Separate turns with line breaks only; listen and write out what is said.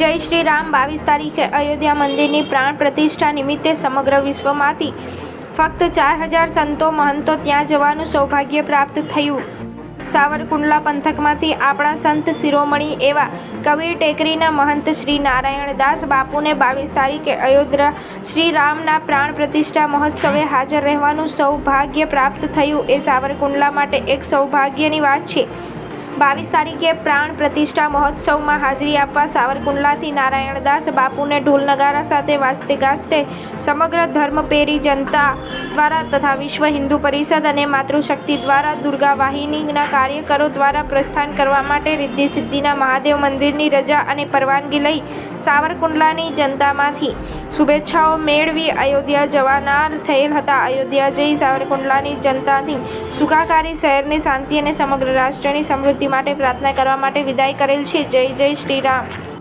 જય શ્રી રામ બાવીસ તારીખે અયોધ્યા મંદિરની પ્રાણ પ્રતિષ્ઠા નિમિત્તે સમગ્ર વિશ્વમાંથી ફક્ત ચાર હજાર સંતો મહંતો ત્યાં જવાનું સૌભાગ્ય પ્રાપ્ત થયું. સાવરકુંડલા પંથકમાંથી આપણા સંત શિરોમણી એવા કબીર ટેકરીના મહંત શ્રી નારાયણ દાસ બાપુને બાવીસ તારીખે અયોધ્યા શ્રી રામના પ્રાણ પ્રતિષ્ઠા મહોત્સવે હાજર રહેવાનું સૌભાગ્ય પ્રાપ્ત થયું. એ સાવરકુંડલા માટે એક સૌભાગ્યની વાત છે. બાવીસ તારીખે પ્રાણ પ્રતિષ્ઠા મહોત્સવમાં હાજરી આપવા સાવરકુંડલાથી નારાયણદાસ બાપુને ઢોલ નગારા સાથે વાજતે ગાજતે સમગ્ર ધર્મપેરી જનતા દ્વારા તથા વિશ્વ હિન્દુ પરિષદ અને માતૃશક્તિ દ્વારા દુર્ગા વાહિનીના કાર્યકરો દ્વારા પ્રસ્થાન કરવા માટે રિદ્ધિ સિદ્ધિના મહાદેવ મંદિરની રજા અને પરવાનગી લઈ સાવરકુંડલાની જનતામાંથી શુભેચ્છાઓ મેળવી અયોધ્યા જવાનાર થયેલ હતા. અયોધ્યા જઈ સાવરકુંડલાની જનતાથી સુખાકારી, શહેરની શાંતિ અને સમગ્ર રાષ્ટ્રની સમૃદ્ધિ માટે પ્રાર્થના કરવા માટે વિદાય કરેલ છે. જય જય શ્રી રામ.